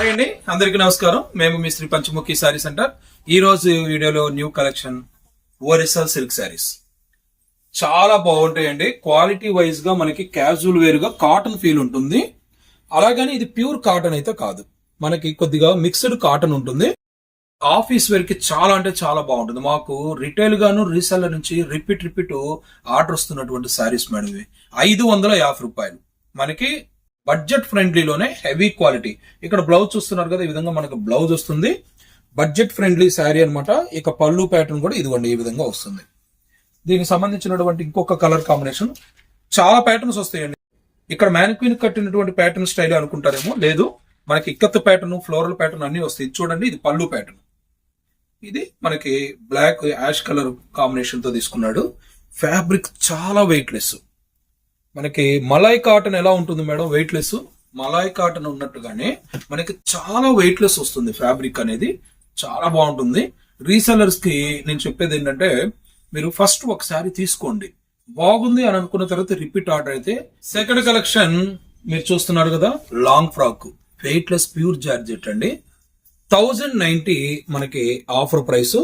Hi అండి అందరికీ నమస్కారం. మేము మీ శ్రీ పంచముఖి శారీ సెంటర్. ఈ రోజు వీడియోలో new collection Orissa silk saris. చాలా బాగుంటాయండి. క్వాలిటీ వైజ్గా మనకి క్యాజువల్ వేర్గా కాటన్ ఫీల్ ఉంటుంది. అలాగని ఇది ప్యూర్ కాటన్ అయితే కాదు. మనకి కొద్దిగా మిక్స్డ్ కాటన్ ఉంటుంది. ఆఫీస్ వేర్కి చాలా అంటే చాలా బాగుంటుంది. మాకు రిటైల్ గాను రీసెల్లర్ నుంచి రిపీట్ రిపీట్ ఆర్డర్ వస్తున్నటువంటి శారీస్ మేడం ఇవి. ఐదు వందల యాభై రూపాయలు. మనకి బడ్జెట్ ఫ్రెండ్లీలోనే హెవీ క్వాలిటీ. ఇక్కడ బ్లౌజ్ చూస్తున్నారు కదా ఈ విధంగా మనకు బ్లౌజ్ వస్తుంది. బడ్జెట్ ఫ్రెండ్లీ శారీ అన్నమాట. ఇక పళ్ళు ప్యాటర్న్ కూడా ఇదిగోండి ఈ విధంగా వస్తుంది. దీనికి సంబంధించినటువంటి ఇంకొక కలర్ కాంబినేషన్ చాలా ప్యాటర్న్స్ వస్తాయండి. ఇక్కడ మ్యానిక్విన్ కట్టినటువంటి ప్యాటర్న్ స్టైల్ అనుకుంటారేమో? లేదు. మనకి ఇక్కత్ ప్యాటర్న్ ఫ్లోరల్ ప్యాటర్న్ అన్ని వస్తాయి. చూడండి ఇది పళ్ళు ప్యాటర్న్ ఇది మనకి బ్లాక్ యాష్ కలర్ కాంబినేషన్తో తీసుకున్నాడు. ఫ్యాబ్రిక్ చాలా వెయిట్ లెస్ మనకి మలాయ్ కాటన్ ఎలా ఉంటుంది madam? Weight less malai cotton ఉన్నట్టుగానే మనకి చాలా వెయిట్ లెస్ వస్తుంది ఫ్యాబ్రిక్ అనేది. చాలా బాగుంటుంది. రీసెలర్స్కి నేను చెప్పేది ఏంటంటే మీరు ఫస్ట్ ఒకసారి తీసుకోండి. బాగుంది అని అనుకున్న తర్వాత రిపీట్ ఆర్డర్ అయితే సెకండ్ కలెక్షన్ మీరు చూస్తున్నారు కదా long frock weightless pure georgette అండి. థౌజండ్ నైన్టీ మనకి offer price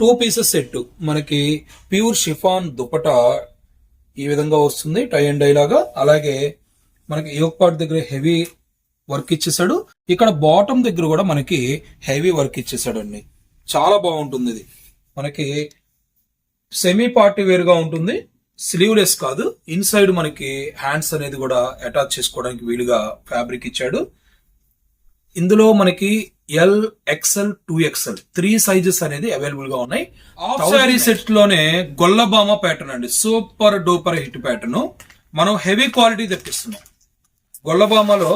two pieces set మనకి ప్యూర్ షిఫాన్ దుపటా ఈ విధంగా వస్తుంది టై అండ్ డై లాగా. అలాగే మనకి యోగ్ పార్ట్ దగ్గర హెవీ వర్క్ ఇచ్చేసాడు. ఇక్కడ బాటమ్ దగ్గర కూడా మనకి హెవీ వర్క్ ఇచ్చేసాడు అండి చాలా బాగుంటుంది ఇది. మనకి సెమీ పార్టీ వేరుగా ఉంటుంది. స్లీవ్లెస్ కాదు. ఇన్సైడ్ మనకి హ్యాండ్స్ అనేది కూడా అటాచ్ చేసుకోవడానికి వీలుగా ఫ్యాబ్రిక్ ఇచ్చాడు. ఇందులో మనకి L XL two XL three sizes అనేది అవైలబుల్గా ఉన్నాయి హాఫ్ శారీ సెట్లోనే గొల్లబామ ప్యాటర్న్ అండి. సూపర్ డూపర్ హిట్ ప్యాటర్న్ మనం హెవీ క్వాలిటీ తెప్పిస్తున్నాం. గొల్లబామలో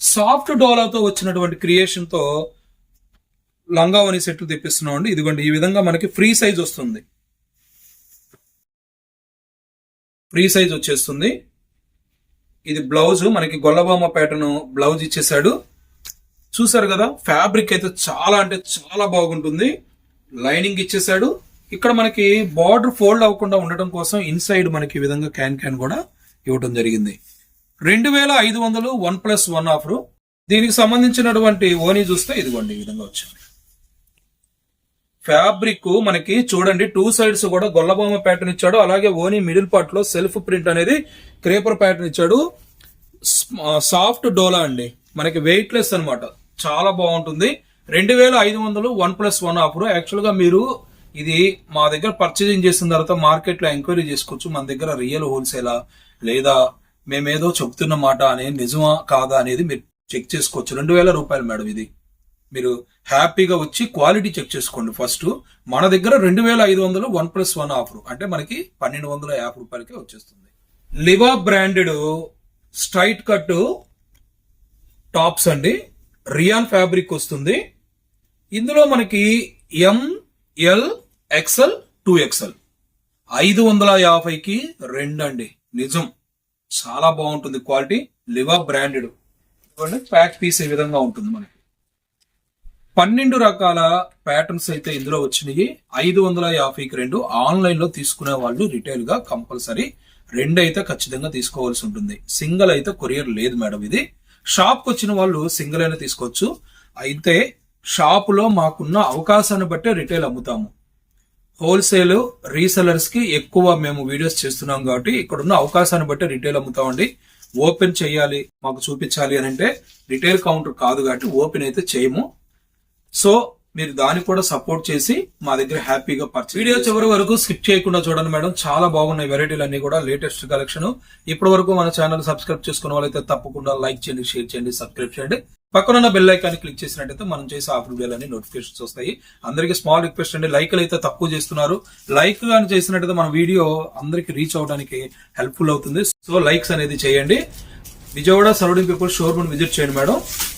సాఫ్ట్ డోలాతో వచ్చినటువంటి క్రియేషన్తో లంగావని సెట్లు తెప్పిస్తున్నాం అండి. ఇదిగోండి ఈ విధంగా మనకి ఫ్రీ సైజ్ వస్తుంది. ఫ్రీ సైజ్ వచ్చేస్తుంది. ఇది బ్లౌజ్ మనకి గొల్లబామ ప్యాటర్న్ బ్లౌజ్ ఇచ్చేసాడు. చూసారు కదా ఫ్యాబ్రిక్ అయితే చాలా అంటే చాలా బాగుంటుంది. లైనింగ్ ఇచ్చేసాడు. ఇక్కడ మనకి బార్డర్ ఫోల్డ్ అవ్వకుండా ఉండటం కోసం ఇన్సైడ్ మనకి ఈ విధంగా క్యాన్ క్యాన్ కూడా ఇవ్వడం జరిగింది. రెండు వేల ఐదు వందలు వన్ ప్లస్ వన్ ఆఫర్. దీనికి సంబంధించినటువంటి ఓనీ చూస్తే ఇదిగోండి ఈ విధంగా వచ్చింది. ఫ్యాబ్రిక్ మనకి చూడండి టూ సైడ్స్ కూడా గొల్లబొమ్మ ప్యాటర్న్ ఇచ్చాడు. అలాగే ఓనీ మిడిల్ పార్ట్లో సెల్ఫ్ ప్రింట్ అనేది క్రేపర్ ప్యాటర్న్ ఇచ్చాడు. సాఫ్ట్ డోలా అండి. మనకి వెయిట్ లెస్ అనమాట చాలా బాగుంటుంది. రెండు వేల ఐదు వందలు వన్ ప్లస్ వన్ ఆఫర్ యాక్చువల్గా మీరు ఇది మా దగ్గర పర్చేజింగ్ చేసిన తర్వాత మార్కెట్లో ఎంక్వైరీ చేసుకోవచ్చు. మన దగ్గర రియల్ హోల్సేలా లేదా మేమేదో చెప్తున్న మాట అనేది నిజమా కాదా అనేది మీరు చెక్ చేసుకోవచ్చు. రెండు వేల రూపాయలు మేడం ఇది. మీరు హ్యాపీగా వచ్చి క్వాలిటీ చెక్ చేసుకోండి ఫస్ట్. మన దగ్గర రెండు వేల ఐదు వందలు వన్ ప్లస్ వన్ ఆఫర్. అంటే మనకి పన్నెండు వందల యాభై రూపాయలకే వచ్చేస్తుంది. Liva branded straight cut tops అండి. రియాన్ ఫ్యాబ్రిక్ వస్తుంది. ఇందులో మనకి ఎంఎల్ ఎక్సెల్ టూ ఎక్సెల్ ఐదు వందల యాభైకి రెండు అండి నిజం. చాలా బాగుంటుంది quality. Liva branded. Pack piece ఈ విధంగా ఉంటుంది మనకి. పన్నెండు రకాల ప్యాటర్న్స్ అయితే ఇందులో వచ్చినాయి. ఐదు వందల యాభైకి రెండు ఆన్లైన్లో తీసుకునే వాళ్ళు రిటైల్గా కంపల్సరీ రెండు అయితే ఖచ్చితంగా తీసుకోవాల్సి ఉంటుంది. సింగిల్ అయితే కొరియర్ లేదు మేడం ఇది. షాప్కి వచ్చిన వాళ్ళు సింగిల్ అయినా తీసుకోవచ్చు. అయితే షాపులో మాకున్న అవకాశాన్ని బట్టే రిటైల్ అమ్ముతాము. హోల్సేల్ రీసెలర్స్కి ఎక్కువ మేము వీడియోస్ చేస్తున్నాం కాబట్టి ఇక్కడ ఉన్న అవకాశాన్ని బట్టి రిటైల్ అమ్ముతామండి. ఓపెన్ చేయాలి మాకు చూపించాలి అని అంటే రిటైల్ కౌంటర్ కాదు కాబట్టి ఓపెన్ అయితే చేయము. సో మీరు దాన్ని కూడా సపోర్ట్ చేసి మా దగ్గర హ్యాపీగా పర్చేస్ వీడియో చివరి వరకు స్కిప్ చేయకుండా చూడండి మేడం. చాలా బాగున్నాయి వెరైటీలు అన్ని కూడా లేటెస్ట్ కలెక్షన్ ఇప్పటి వరకు మన ఛానల్ సబ్స్క్రైబ్ చేసుకున్న వాళ్ళైతే తప్పకుండా లైక్ చేయండి షేర్ చేయండి సబ్స్క్రైబ్ చేయండి. పక్కన బెల్ ఐకాన్ క్లిక్ చేసినట్టయితే మనం చేసే ఆఫర్ వీడియోలు అన్ని నోటిఫికేషన్స్ వస్తాయి. అందరికీ స్మాల్ రిక్వెస్ట్ అండి. లైక్లు అయితే తక్కువ చేస్తున్నారు. లైక్ కానీ చేసినట్టయితే మన వీడియో అందరికి రీచ్ అవడానికి హెల్ప్ఫుల్ అవుతుంది. సో లైక్స్ అనేది చేయండి. Vijayawada surrounding people showroom visit చేయండి మేడం.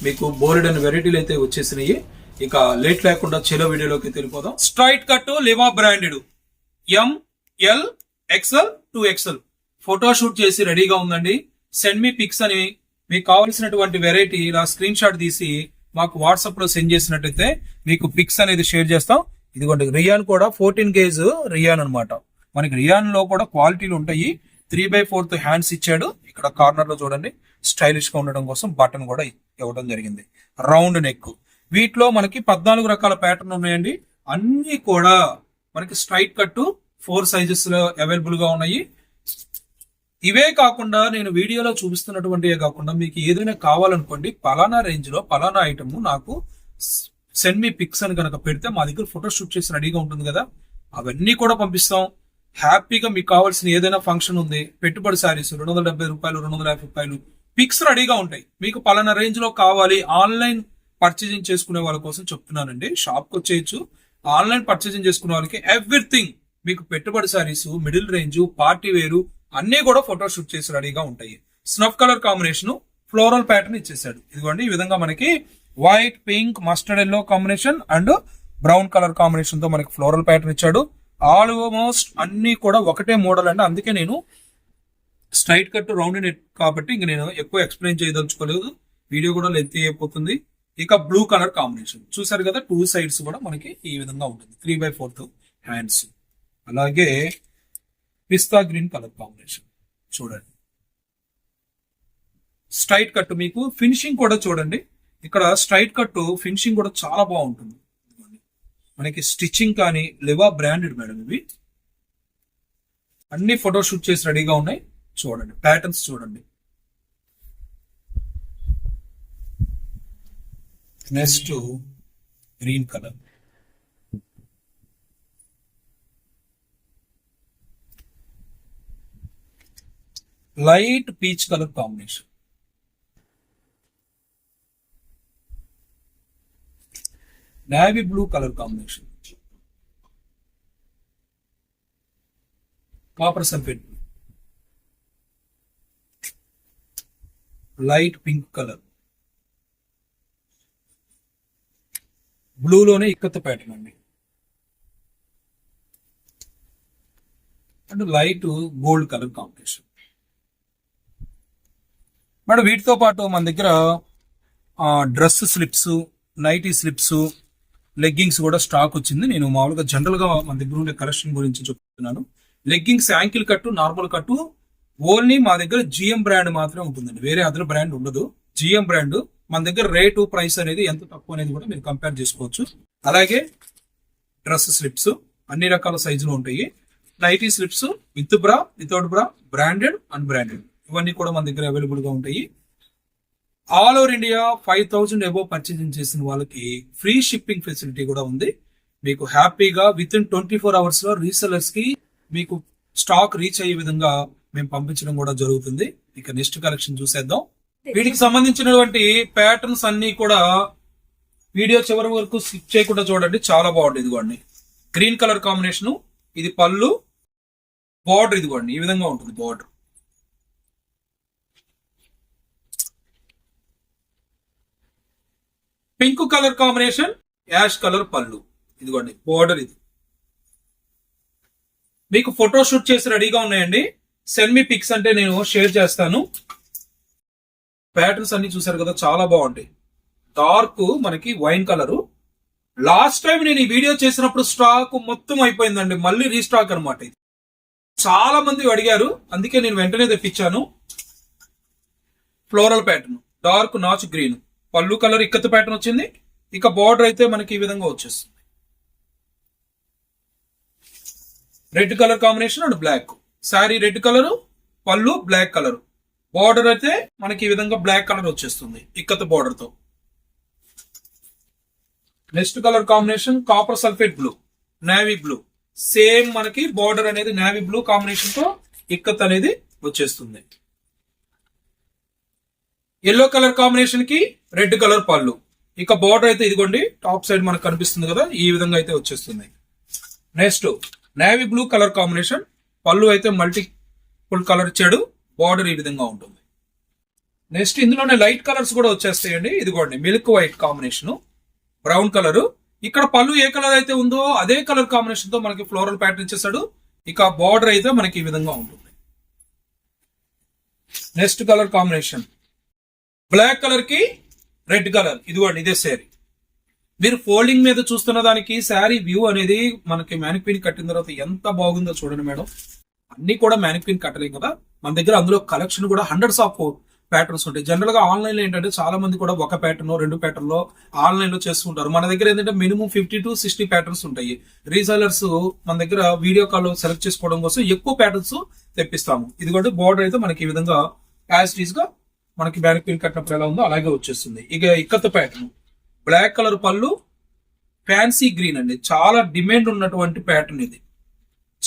మీకు బోర్డ్ అండ్ వెరైటీలు అయితే వచ్చేసినాయి. ఇక లేట్ లేకుండా చెలో వీడియోలోకి తెలిపోదాం straight cut Liva branded M L XL two XL photoshoot చేసి రెడీగా ఉందండి. సెండ్ మీ పిక్స్ అని మీకు కావాల్సినటువంటి వెరైటీ ఇలా స్క్రీన్ షాట్ తీసి మాకు వాట్సాప్లో సెండ్ చేసినట్టయితే మీకు పిక్స్ అనేది షేర్ చేస్తాం. ఇదిగోండి రియాన్ కూడా ఫోర్టీన్ కేజ్ రియాన్ అన్నమాట. మనకి రియాన్లో కూడా క్వాలిటీలు ఉంటాయి. త్రీ బై ఫోర్త్ హ్యాండ్స్ ఇచ్చాడు. ఇక్కడ కార్నర్లో చూడండి. స్టైలిష్గా ఉండడం కోసం బటన్ కూడా ఇవ్వడం జరిగింది. రౌండ్ నెక్ వీటిలో మనకి పద్నాలుగు రకాల ప్యాటర్న్ ఉన్నాయండి. అన్ని కూడా మనకి స్ట్రైట్ కట్టు ఫోర్ సైజెస్లో అవైలబుల్గా ఉన్నాయి. ఇవే కాకుండా నేను వీడియోలో చూపిస్తున్నటువంటివే కాకుండా మీకు ఏదైనా కావాలనుకోండి పలానా రేంజ్లో పలానా ఐటమ్ నాకు సెండ్ మీ పిక్స్ అని కనుక పెడితే మా దగ్గర ఫోటో షూట్ చేసి రెడీగా ఉంటుంది కదా. అవన్నీ కూడా పంపిస్తాం. హ్యాపీగా మీకు కావాల్సిన ఏదైనా ఫంక్షన్ ఉంది పెట్టుబడి శారీస్ రెండు వందల డెబ్బై రూపాయలు రెండు వందల యాభై రూపాయలు పిక్స్ రెడీగా ఉంటాయి. మీకు పలానా రేంజ్లో కావాలి ఆన్లైన్ పర్చేజింగ్ చేసుకునే వాళ్ళ కోసం చెప్తున్నానండి. షాప్కి వచ్చేయచ్చు. ఆన్లైన్ పర్చేజింగ్ చేసుకునే వాళ్ళకి ఎవ్రీథింగ్ మీకు పెట్టుబడి సారీస్ మిడిల్ రేంజ్ పార్టీ వేరు అన్ని కూడా ఫోటో షూట్ చేసి రెడీగా ఉంటాయి. Snuff colour combination floral pattern ఇచ్చేసాడు ఇదిగోండి ఈ విధంగా మనకి white pink mustard yellow combination and brown colour కాంబినేషన్తో మనకి ఫ్లోరల్ ప్యాటర్న్ ఇచ్చాడు. ఆల్మోస్ట్ అన్ని కూడా ఒకటే మోడల్ అండి. అందుకే నేను స్ట్రైట్ కట్ రౌండ్ నెట్ కాబట్టి ఇంక నేను ఎక్కువ ఎక్స్ప్లెయిన్ చేయదలుచుకోలేదు. వీడియో కూడా లెంత్ అయిపోతుంది. ఇక బ్లూ కలర్ కాంబినేషన్ చూసారు కదా టూ సైడ్స్ కూడా మనకి ఈ విధంగా ఉంటుంది. త్రీ బై ఫోర్త్ హ్యాండ్స్ అలాగే పిస్తా గ్రీన్ కలర్ కాంబినేషన్ చూడండి. స్ట్రైట్ కట్ మీకు ఫినిషింగ్ కూడా చూడండి. ఇక్కడ స్ట్రైట్ కట్ ఫినిషింగ్ కూడా చాలా బాగుంటుంది. మనకి స్టిచ్చింగ్ కానీ లివా బ్రాండెడ్ మేడం ఇవి. అన్ని ఫోటో షూట్ చేసి రెడీగా ఉన్నాయి. చూడండి. ప్యాటర్న్స్ చూడండి. Next green colour light peach colour combination navy blue colour combination copper sulphate light pink colour బ్లూలోనే ఇక్కత్త pattern అండి and light gold colour combination. Madam వీటితో పాటు మన దగ్గర dress slips nighty slips leggings కూడా స్టాక్ వచ్చింది. నేను మామూలుగా జనరల్గా మన దగ్గర ఉండే కలెక్షన్ గురించి చెప్తున్నాను. Leggings ankle cut normal cut only మా దగ్గర జిఎం బ్రాండ్ మాత్రమే ఉంటుందండి. వేరే అదర్ బ్రాండ్ ఉండదు. జిఎం బ్రాండ్ మన దగ్గర రేటు ప్రైస్ అనేది ఎంత తక్కువ అనేది కూడా మీరు కంపేర్ చేసుకోవచ్చు. అలాగే డ్రెస్ స్లిప్స్ అన్ని రకాల సైజులు ఉంటాయి. Nighty slips with bra without bra branded unbranded ఇవన్నీ కూడా మన దగ్గర అవైలబుల్గా ఉంటాయి. All over India five thousand above purchasing చేసిన వాళ్ళకి ఫ్రీ షిప్పింగ్ ఫెసిలిటీ కూడా ఉంది. మీకు హ్యాపీగా విత్ ఇన్ ట్వంటీ ఫోర్ అవర్స్లో రీసెలర్స్కి మీకు స్టాక్ రీచ్ అయ్యే విధంగా మేము పంపించడం కూడా జరుగుతుంది. ఇక నెక్స్ట్ కలెక్షన్ చూసేద్దాం. వీటికి సంబంధించినటువంటి ప్యాటర్న్స్ అన్ని కూడా వీడియో చివరి వరకు స్కిప్ చేయకుండా చూడండి. చాలా బాగుంటుంది ఇదిగోండి. గ్రీన్ కలర్ కాంబినేషన్ ఇది పళ్ళు బార్డర్ ఇదిగోండి. ఈ విధంగా ఉంటుంది border pink colour combination ash colour పళ్ళు. ఇదిగోండి బార్డర్ ఇది. మీకు ఫోటో షూట్ చేసి రెడీగా ఉన్నాయండి. సెండ్ మీ పిక్స్ అంటే నేను షేర్ చేస్తాను. ప్యాటర్న్స్ అన్ని చూసారు కదా చాలా బాగుంటాయి. డార్క్ మనకి వైన్ కలర్ లాస్ట్ టైం నేను ఈ వీడియో చేసినప్పుడు స్టాక్ మొత్తం అయిపోయిందండి మళ్ళీ రీస్టాక్ అనమాట ఇది. చాలా మంది అడిగారు అందుకే నేను వెంటనే తెప్పించాను. ఫ్లోరల్ ప్యాటర్న్ డార్క్ నాచ్ గ్రీన్ పళ్ళు కలర్ ఇక్కత్ ప్యాటర్న్ వచ్చింది. ఇక బార్డర్ అయితే మనకి ఈ విధంగా వచ్చేస్తుంది. Red colour combination and black sari red colour పళ్ళు బ్లాక్ కలరు బార్డర్ అయితే మనకి ఈ విధంగా బ్లాక్ కలర్ వచ్చేస్తుంది ఇక్కత్ బార్డర్తో next colour combination copper sulphate blue navy blue. Same మనకి బార్డర్ అనేది నేవీ బ్లూ కాంబినేషన్తో ఇక్కత్ అనేది వచ్చేస్తుంది. ఎల్లో కలర్ కాంబినేషన్కి రెడ్ కలర్ పళ్ళు. ఇక బార్డర్ అయితే ఇదిగోండి టాప్ సైడ్ మనకు కనిపిస్తుంది కదా ఈ విధంగా అయితే వచ్చేస్తుంది. Next navy blue colour combination. పళ్ళు అయితే మల్టీ ఫుల్ కలర్ ఇచ్చాడు బార్డర్ ఈ విధంగా ఉంటుంది. నెక్స్ట్ ఇందులోనే లైట్ కలర్స్ కూడా వచ్చేస్తాయండి. ఇదిగోండి milk white combination. Brown colour. ఇక్కడ పళ్ళు ఏ కలర్ అయితే ఉందో అదే కలర్ కాంబినేషన్తో మనకి ఫ్లోరల్ ప్యాటర్న్ ఇచ్చేసాడు ఇక బార్డర్ అయితే మనకి ఈ విధంగా ఉంటుంది. Next colour combination. బ్లాక్ కలర్కి రెడ్ కలర్. ఇదిగోండి ఇదే శారీ. మీరు ఫోల్డింగ్ మీద చూస్తున్న దానికి శారీ వ్యూ అనేది మనకి మ్యానిక్వీన్ కట్టిన తర్వాత ఎంత బాగుందో చూడండి మేడం. అన్ని కూడా మ్యానిక్విన్ కట్టలేం కదా. మన దగ్గర అందులో కలెక్షన్ కూడా హండ్రెడ్స్ ఆఫ్ ప్యాటర్న్స్ ఉంటాయి. జనరల్గా ఆన్లైన్లో ఏంటంటే చాలా మంది కూడా ఒక ప్యాటర్న్ రెండు ప్యాటర్న్లో ఆన్లైన్లో చేస్తుంటారు మన దగ్గర ఏంటంటే minimum fifty to sixty patterns ఉంటాయి. రీసెలర్స్ మన దగ్గర వీడియో కాల్ సెలెక్ట్ చేసుకోవడం కోసం ఎక్కువ ప్యాటర్న్స్ తెప్పిస్తాము. ఇది కూడా బోర్డర్ అయితే మనకి ఈ విధంగా యాజ్గా మనకి మ్యానిక్విన్ కట్టినప్పుడు ఎలా ఉందో అలాగే వచ్చేస్తుంది. ఇక ఇక్కత ప్యాటర్న్ బ్లాక్ కలర్ పళ్ళు ఫ్యాన్సీ గ్రీన్ అండి. చాలా డిమాండ్ ఉన్నటువంటి ప్యాటర్న్ ఇది.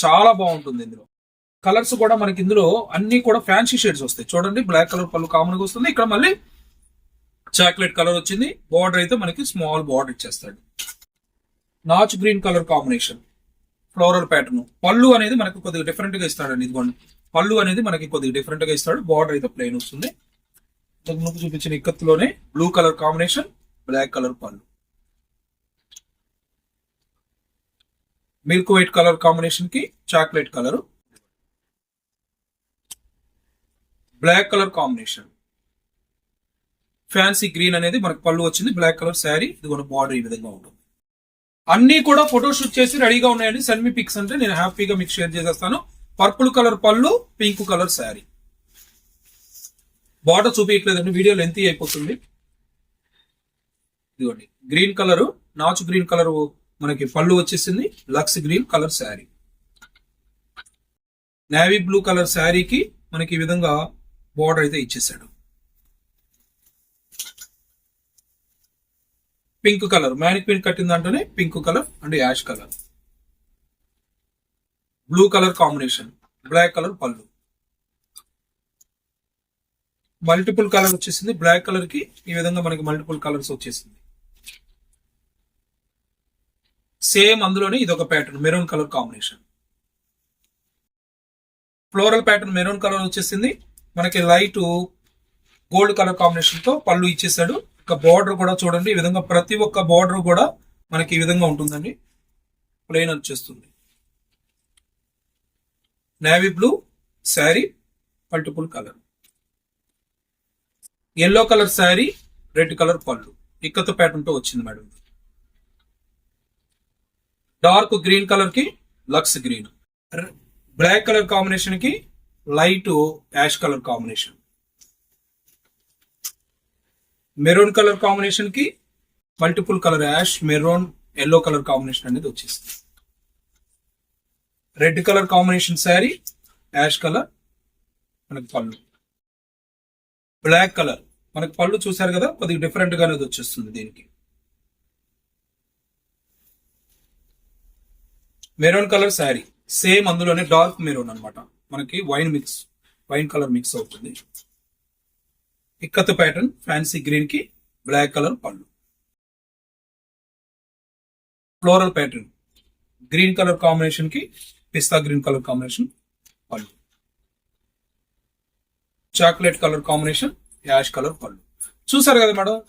చాలా బాగుంటుంది ఇందులో. కలర్స్ కూడా మనకి ఇందులో అన్ని కూడా ఫ్యాన్సీ షేడ్స్ వస్తాయి. చూడండి బ్లాక్ కలర్ పళ్ళు కామన్గా వస్తుంది. ఇక్కడ మళ్ళీ చాక్లెట్ కలర్ వచ్చింది. బార్డర్ అయితే మనకి స్మాల్ బార్డర్ ఇచ్చేస్తాడు. Notch green colour combination floral pattern పళ్ళు అనేది మనకి కొద్దిగా డిఫరెంట్గా ఇస్తాడండి ఇదిగోండి. పళ్ళు అనేది మనకి కొద్దిగా డిఫరెంట్గా ఇస్తాడు. బార్డర్ అయితే ప్లెయిన్ వస్తుంది. ముందు చూపించిన ఇక్కత్తులోనే blue colour combination black colour పళ్ళు. మిల్క్ వైట్ కలర్ కాంబినేషన్కి chocolate colour black colour combination fancy green అనేది మనకు పళ్ళు వచ్చింది బ్లాక్ కలర్ శారీ ఇది కూడా బార్డర్ ఈ విధంగా ఉంటుంది. అన్ని కూడా ఫోటో షూట్ చేసి రెడీగా ఉన్నాయండి. సెండ్ మీ పిక్స్ అంటే నేను హ్యాపీగా మీకు షేర్ చేసేస్తాను. పర్పుల్ కలర్ పళ్ళు పింక్ కలర్ శారీ బార్డర్ చూపించట్లేదండి వీడియో లెంతీ అయిపోతుంది. ఇదిగోండి గ్రీన్ కలరు నాచు గ్రీన్ కలర్ మనకి పళ్ళు వచ్చేసింది. Lux green colour sari navy blue colour శారీకి మనకి ఈ విధంగా బోర్డర్ అయితే ఇచ్చేసాడు. Pink colour. మ్యానిక్విన్ కట్టిన దాంట్లోనే pink colour and ash colour. Blue colour combination. Black colour పళ్ళు. మల్టిపుల్ కలర్ వచ్చేసింది. బ్లాక్ కలర్కి ఈ విధంగా మనకి మల్టిపుల్ కలర్స్ వచ్చేసింది. సేమ్ అందులోనే ఇది ఒక pattern maroon colour combination. Floral pattern maroon colour వచ్చేసింది. మనకి లైట్ గోల్డ్ కలర్ కాంబినేషన్తో పళ్ళు ఇచ్చేసాడు. ఇక బార్డర్ కూడా చూడండి. ఈ విధంగా ప్రతి ఒక్క బార్డర్ కూడా మనకి ఈ విధంగా ఉంటుందండి. ప్లెయిన్ వచ్చేస్తుంది. Navy blue sari multiple colour yellow colour sari red colour పళ్ళు. ఇక్కత ప్యాటర్న్తో వచ్చింది మేడం. డార్క్ గ్రీన్ కలర్కి లక్స్ గ్రీన్ బ్లాక్ కలర్ కాంబినేషన్కి light ash colour combination. Maroon colour కాంబినేషన్కి multiple colour ash maroon yellow colour combination అనేది వచ్చేసింది red colour combination sari ash colour మనకి పళ్ళు. బ్లాక్ కలర్ మనకి పళ్ళు చూసారు కదా కొద్దిగా డిఫరెంట్గా అనేది వచ్చేస్తుంది దీనికి. మెరూన్ కలర్ శారీ సేమ్ అందులోనే డార్క్ మెరూన్ అన్నమాట. మనకి wine mix wine colour mix అవుతుంది. ఇక్కత్ ప్యాటర్న్ ఫ్యాన్సీ గ్రీన్కి బ్లాక్ కలర్ పళ్ళు. ఫ్లోరల్ ప్యాటర్న్ గ్రీన్ కలర్ కాంబినేషన్కి పిస్తా గ్రీన్ కలర్ కాంబినేషన్ పళ్ళు. Chocolate colour combination ash colour పళ్ళు. చూసారు కదా మేడం?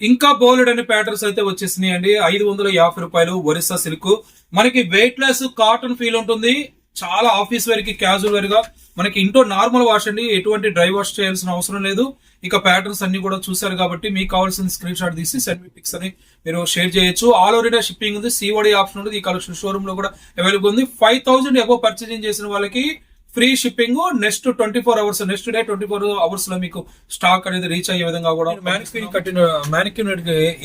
ఇంకా బోలెడ్ అనే ప్యాటర్న్స్ అయితే వచ్చేసినాయి అండి ఐదు వందల యాభై రూపాయలు ఒరిస్సా సిల్క్. మనకి వెయిట్ లెస్ కాటన్ ఫీల్ ఉంటుంది. చాలా ఆఫీస్ వేర్కి క్యాజువల్ వేర్గా. మనకి ఇంట్లో నార్మల్ వాష్ అండి ఎటువంటి డ్రై వాష్ చేయాల్సిన అవసరం లేదు. ఇక ప్యాటర్న్స్ అన్ని కూడా చూసారు కాబట్టి మీకు కావాల్సిన స్క్రీన్ షాట్ తీసి సెండ్ మీ పిక్స్ అని మీరు షేర్ చేయొచ్చు. ఆల్ ఓవర్ ఇండియా షిప్పింగ్ ఉంది. సిఓడి ఆప్షన్ ఉంది ఈ కలెక్షన్ షోరూమ్లో కూడా అవైలబుల్ ఉంది. ఫైవ్ థౌసండ్ ఎబో పర్చేసింగ్ చేసిన వాళ్ళకి free shipping next twenty four hours next day twenty four అవర్స్లో మీకు స్టాక్ అనేది రీచ్ అయ్యే విధంగా కూడా మ్యానిక్యూన్ కట్టిన మ్యానిక్యూన్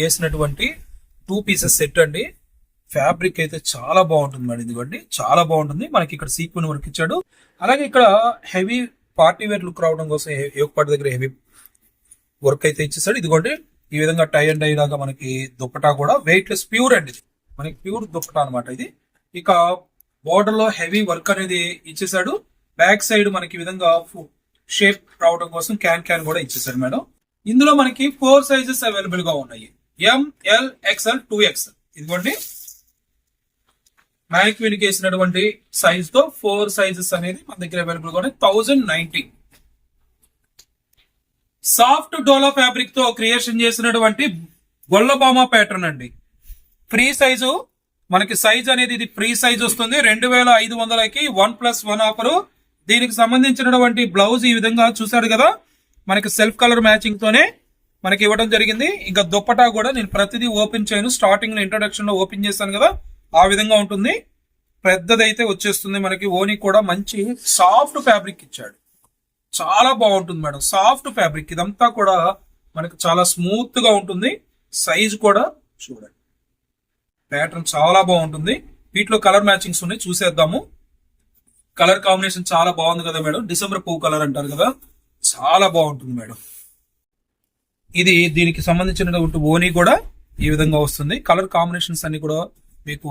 వేసినటువంటి టూ పీసెస్ సెట్ అండి. ఫ్యాబ్రిక్ అయితే చాలా బాగుంటుంది మేడం ఇదిగోండి. చాలా బాగుంటుంది. మనకి ఇక్కడ సీక్వెన్ వర్క్ ఇచ్చాడు. అలాగే ఇక్కడ హెవీ పార్టీ వేర్ లుక్ రావడం కోసం యోగపాటి దగ్గర హెవీ వర్క్ అయితే ఇచ్చేసాడు. ఇదిగోండి ఈ విధంగా టై అండ్ డై లాగా మనకి దుప్పటా కూడా వెయిట్ లెస్ ప్యూర్ అండి ఇది. మనకి ప్యూర్ దుప్పటా అనమాట ఇది. ఇక బోర్డర్లో హెవీ వర్క్ అనేది ఇచ్చేసాడు. బ్యాక్ సైడ్ మనకి ఈ విధంగా షేప్ రావడం కోసం క్యాన్ క్యాన్ కూడా ఇచ్చేసాడు మేడం. ఇందులో మనకి ఫోర్ సైజెస్ అవైలబుల్గా ఉన్నాయి ఎంఎల్ ఎక్స్ఎల్ టూ ఎక్స్ఎల్ ఇదిగోండి మ్యానిక్విన్కి వేసినటువంటి సైజ్తో ఫోర్ సైజెస్ అనేది మన దగ్గర అవైలబుల్గా ఉన్నాయి థౌజండ్ నైన్టీ సాఫ్ట్ డోలో ఫ్యాబ్రిక్తో క్రియేషన్ చేసినటువంటి గొల్లబామా ప్యాటర్న్ అండి. ఫ్రీ సైజు మనకి సైజ్ అనేది ఇది ఫ్రీ సైజ్ వస్తుంది. రెండు వేల ఐదు వందలకి వన్ ప్లస్ వన్ ఆఫర్ దీనికి సంబంధించినటువంటి బ్లౌజ్ ఈ విధంగా చూసాడు కదా. మనకి సెల్ఫ్ కలర్ మ్యాచింగ్ తోనే మనకి ఇవ్వడం జరిగింది. ఇంకా దుప్పటా కూడా నేను ప్రతిదీ ఓపెన్ చేయను. స్టార్టింగ్ ఇంట్రొడక్షన్లో ఓపెన్ చేశాను కదా. ఆ విధంగా ఉంటుంది. పెద్దదైతే వచ్చేస్తుంది మనకి. ఓని కూడా మంచి సాఫ్ట్ ఫ్యాబ్రిక్ ఇచ్చాడు. చాలా బాగుంటుంది మేడం. Soft fabric. ఇదంతా కూడా మనకి చాలా స్మూత్గా ఉంటుంది. సైజ్ కూడా చూడండి. ప్యాటర్న్ చాలా బాగుంటుంది. వీటిలో కలర్ మ్యాచింగ్స్ ఉన్నాయి. చూసేద్దాము. కలర్ కాంబినేషన్ చాలా బాగుంది కదా మేడం. డిసెంబర్ పువ్వు కలర్ అంటారు కదా. చాలా బాగుంటుంది మేడం. ఇది దీనికి సంబంధించినటువంటి ఓనీ కూడా ఈ విధంగా వస్తుంది. కలర్ కాంబినేషన్స్ అన్ని కూడా మీకు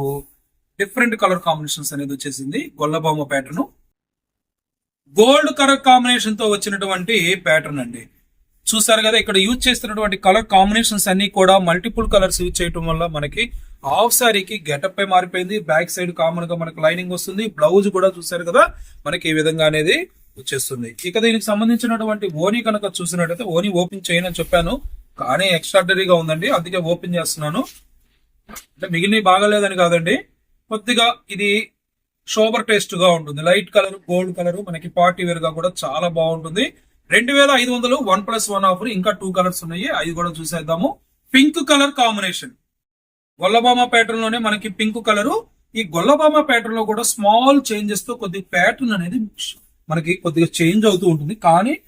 డిఫరెంట్ కలర్ కాంబినేషన్స్ అనేది వచ్చేసింది. గొల్లబామ ప్యాటర్న్ గోల్డ్ కలర్ కాంబినేషన్తో వచ్చినటువంటి ప్యాటర్న్ అండి. చూసారు కదా ఇక్కడ యూజ్ చేస్తున్నటువంటి కలర్ కాంబినేషన్స్ అన్ని కూడా మల్టిపుల్ కలర్స్ యూజ్ చేయటం వల్ల మనకి హాఫ్ సారీకి గెటప్ పై మారిపోయింది. బ్యాక్ సైడ్ కామన్గా మనకి లైనింగ్ వస్తుంది. బ్లౌజ్ కూడా చూసారు కదా మనకి ఈ విధంగా అనేది వచ్చేస్తుంది. ఇక దీనికి సంబంధించినటువంటి ఓని కనుక చూసినట్టయితే ఓని ఓపెన్ చేయనని చెప్పాను. కానీ ఎక్స్ట్రాడనరీగా ఉందండి. అందుకే ఓపెన్ చేస్తున్నాను. అంటే మిగిలినవి బాగాలేదని కాదండి. కొద్దిగా ఇది షోబర్ టేస్ట్గా ఉంటుంది. లైట్ కలర్ గోల్డ్ కలర్ మనకి పార్టీ వేర్గా కూడా చాలా బాగుంటుంది. రెండు వేల ఐదు వందలు వన్ ప్లస్ వన్ ఆఫర్ ఇంకా టూ కలర్స్ ఉన్నాయి. అవి కూడా చూసేద్దాము. Pink colour combination. గొల్లబామ ప్యాటర్న్లోనే మనకి పింక్ కలర్. ఈ గొల్లబామ ప్యాటర్న్లో కూడా స్మాల్ చేంజెస్తో కొద్ది ప్యాటర్న్ అనేది మనకి కొద్దిగా చేంజ్ అవుతూ ఉంటుంది. కానీ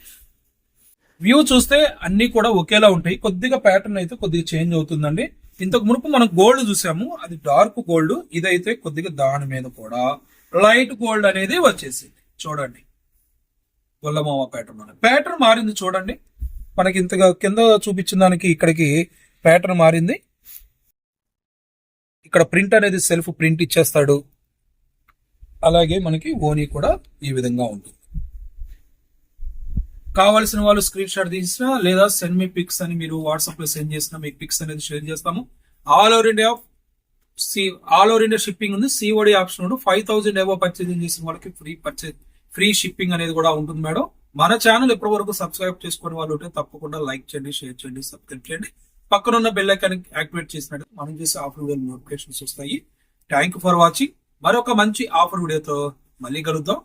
వ్యూ చూస్తే అన్ని కూడా ఒకేలా ఉంటాయి. కొద్దిగా ప్యాటర్న్ అయితే కొద్దిగా చేంజ్ అవుతుందండి. ఇంతకు మునుపు మనం గోల్డ్ చూసాము అది డార్క్ గోల్డ్ ఇదైతే కొద్దిగా దాని మీద కూడా. లైట్ గోల్డ్ అనేది వచ్చేసింది. చూడండి. గొల్లమామ ప్యాటర్న్ ప్యాటర్న్ మారింది చూడండి. మనకి ఇంతగా కింద చూపించిన దానికి ఇక్కడికి ప్యాటర్న్ మారింది. ఇక్కడ ప్రింట్ అనేది సెల్ఫ్ ప్రింట్ ఇచ్చేస్తాడు. అలాగే మనకి ఓనీ కూడా ఈ విధంగా ఉంటుంది. కావాల్సిన వాళ్ళు స్క్రీన్ షాట్ తీసినా లేదా సెండ్ మీ పిక్స్ అని మీరు వాట్సాప్లో సెండ్ చేసిన మీకు పిక్స్ అనేది షేర్ చేస్తాము. ఆల్ ఓవర్ ఇండియా సి ఆల్ ఓవర్ ఇండియా షిప్పింగ్ ఉంది. సిఓడి ఆప్షన్ ఉండు ఫైవ్ థౌసండ్ ఏవో పర్చేజింగ్ చేసిన వాళ్ళకి ఫ్రీ పర్చేజ్ ఫ్రీ షిప్పింగ్ అనేది కూడా ఉంటుంది మేడం. మన ఛానల్ ఇప్పటి వరకు సబ్స్క్రైబ్ చేసుకునే వాళ్ళు ఉంటే తప్పకుండా లైక్ చేయండి షేర్ చేయండి సబ్స్క్రైబ్ చేయండి. పక్కన ఉన్న బెల్ ఐకాన్ యాక్టివేట్ చేసినట్టు మనం చేసే ఆఫర్ వీడియో నోటిఫికేషన్స్ వస్తాయి. థ్యాంక్ ఫర్ వాచింగ్ మరొక మంచి ఆఫర్ వీడియోతో మళ్ళీ కలుద్దాం.